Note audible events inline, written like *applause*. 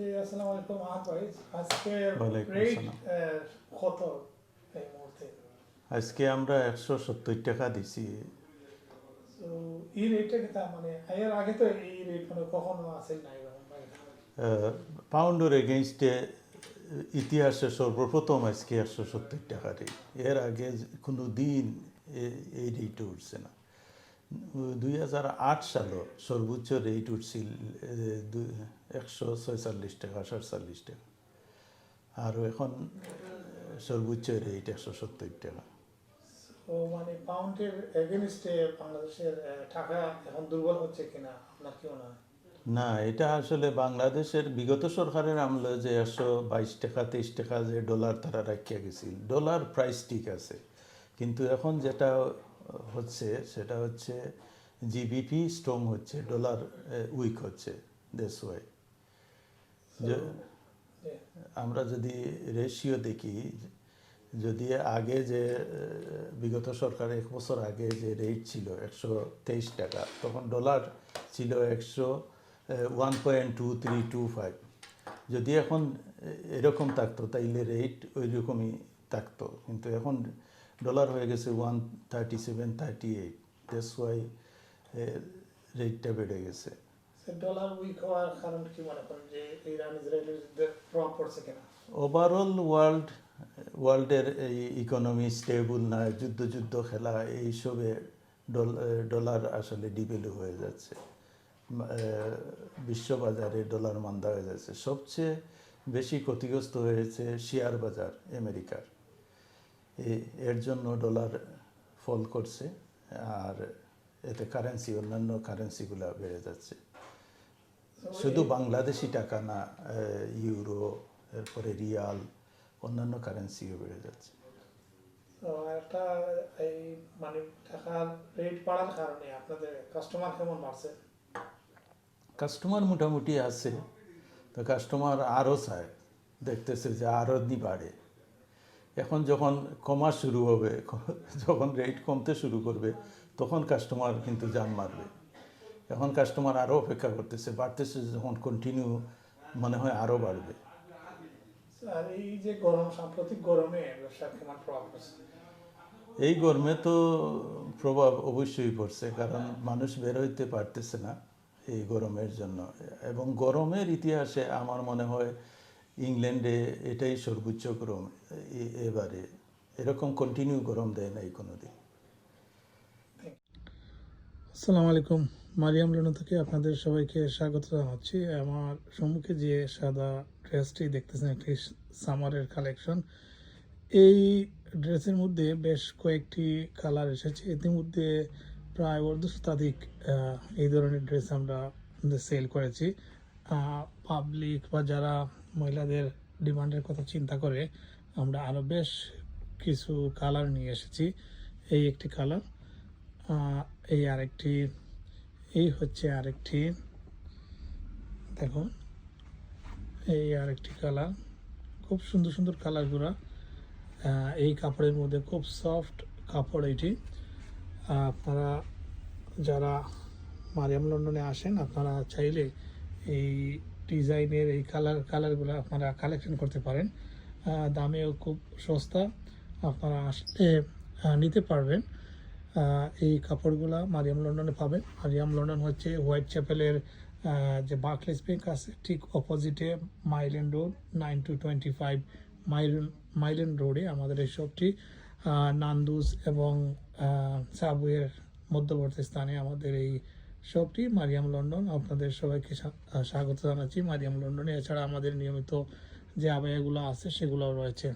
জি আসসালামু আলাইকুম আহাদ ভাই। আজকে রেট কত এই মুহূর্তে? আজকে আমরা একশো সত্তর টাকা দিছি। এই রেটটা কিন্তু মানে এর আগে তো এই রেট মানে কখনো পাউন্ডের এগেনস্টে ইতিহাসে সর্বপ্রথম আজকে একশো সত্তর টাকা রেট এর আগে কোনো দিন এই রেট উঠছে না। দুই হাজার আট সালে সর্বোচ্চ রেট উঠছিল একশো ছয়চল্লিশ টাকা সাতচল্লিশ টাকা। আর এখন সর্বোচ্চ রেট একশো সত্তর টাকা। মানে পাউন্ডের এগেনস্টে বাংলাদেশের টাকা এখন দুর্বল হচ্ছে কিনা? আপনার কি মনে হয় না এটা আসলে বাংলাদেশের বিগত সরকারের আমলে যে একশো বাইশ টাকা তেইশ টাকা যে ডলার তারা রাখিয়া গেছিল ডলার প্রাইস ঠিক আছে। কিন্তু এখন যেটা হচ্ছে সেটা হচ্ছে জিবিপি স্ট্রং হচ্ছে ডলার উইক হচ্ছে দেশ ওয়াই যে আমরা যদি রেশিও দেখি যদি আগে যে বিগত সরকার এক বছর আগে যে রেট ছিল একশো তেইশ টাকা তখন ডলার ছিল একশো one point two three two five যদি এখন এরকম থাকতো তাইলে রেট ওই রকমই থাকতো। কিন্তু এখন ডলার হয়ে গেছে one thirty seven thirty eight that's why রেটটা বেড়ে গেছে। ডলার উইক হওয়ার কারণ কি মনে করেন যে ইরান ইসরায়েলের যুদ্ধের প্রভাব পড়ছে কিনা? ওভারঅল ওয়ার্ল্ড ওয়ার্ল্ডের এই ইকোনমি স্টেবল না, যুদ্ধ যুদ্ধ খেলা, এইসবে ডলার আসলে ডিভেলু হয়ে যাচ্ছে। বিশ্ববাজারে ডলার মান্দা হয়ে যাচ্ছে। সবচেয়ে বেশি ক্ষতিগ্রস্ত হয়েছে শেয়ার বাজার, আমেরিকার। এর জন্য ডলার ফল করছে, আর এতে কারেন্সি অন্যান্য কারেন্সিগুলো বেড়ে যাচ্ছে। শুধু বাংলাদেশি টাকা না ইউরো এরপরে রিয়াল অন্যান্য কারেন্সিও বেড়ে যাচ্ছে। তো একটা এই মানে টাকার রেট বাড়ার কারণে আপনাদের কাস্টমার কেমন বাড়ছে? কাস্টমার মোটামুটি আছে তো কাস্টমার আরও চায় দেখতেছে যে আরও নি বাড়ে। এখন যখন কমা শুরু হবে *laughs* যখন রেট কমতে শুরু করবে তখন কাস্টমার কিন্তু জান মারবে। এখন কাস্টমার আরও অপেক্ষা করতেছে বাড়তেছে যখন কন্টিনিউ মনে হয় আরও বাড়বে। আর এই যে গরম সাম্প্রতিক গরমে ব্যবসার কেমন প্রভাব পড়ছে? এই গরমে তো প্রভাব অবশ্যই পড়ছে কারণ মানুষ বের হইতে পারতেছে না এই গরমের জন্য। এবং গরমের ইতিহাসে আমার মনে হয় ইংল্যান্ডে এটাই সর্বোচ্চ গরম এবারে। এরকম কন্টিনিউ গরম দেয় নাই কোনোদিন। আসসালামু আলাইকুম। মারিয়াম লোনা থেকে আপনাদের সবাইকে স্বাগত জানাচ্ছি। আমার সম্মুখে যে সাদা ড্রেসটি দেখতেছেন, একটি সামারের কালেকশন। এই ড্রেসের মধ্যে বেশ কয়েকটি কালার এসেছে। ইতিমধ্যে প্রায় অর্ধ শতাধিক এই ধরনের ড্রেস আমরা সেল করেছি। পাবলিক বা যারা মহিলাদের ডিমান্ডের কথা চিন্তা করে, আমরা আরও বেশ কিছু কালার নিয়ে এসেছি। এই একটি কালার এই আরেকটি এই হচ্ছে আরেকটি, দেখুন, এই আরেকটি কালার খুব সুন্দর সুন্দর কালারগুলো এই কাপড়ের মধ্যে খুব সফট কাপড় এটি। আপনারা যারা মারিয়াম লন্ডনে আসেন, আপনারা চাইলে এই ডিজাইনের এই কালার কালারগুলো আপনারা কালেকশন করতে পারেন। দামেও খুব সস্তা, আপনারা আসলে নিতে পারবেন। এই কাপড়গুলা মারিয়াম লন্ডনে পাবেন। মারিয়াম লন্ডন হচ্ছে হোয়াইট চ্যাপেলের যে বার্কলেস ব্যাংক আছে, ঠিক অপোজিটে Mile End road nine two twenty five Mile End Mile End রোডে আমাদের এই শপটি নান্দুস এবং সাবওয়ের মধ্যবর্তী স্থানে আমাদের এই শপটি মারিয়াম লন্ডন, আপনাদের সবাইকে স্বাগত জানাচ্ছি। মারিয়াম লন্ডনে এছাড়া আমাদের নিয়মিত যে আবায়াগুলো আছে, সেগুলোও রয়েছে।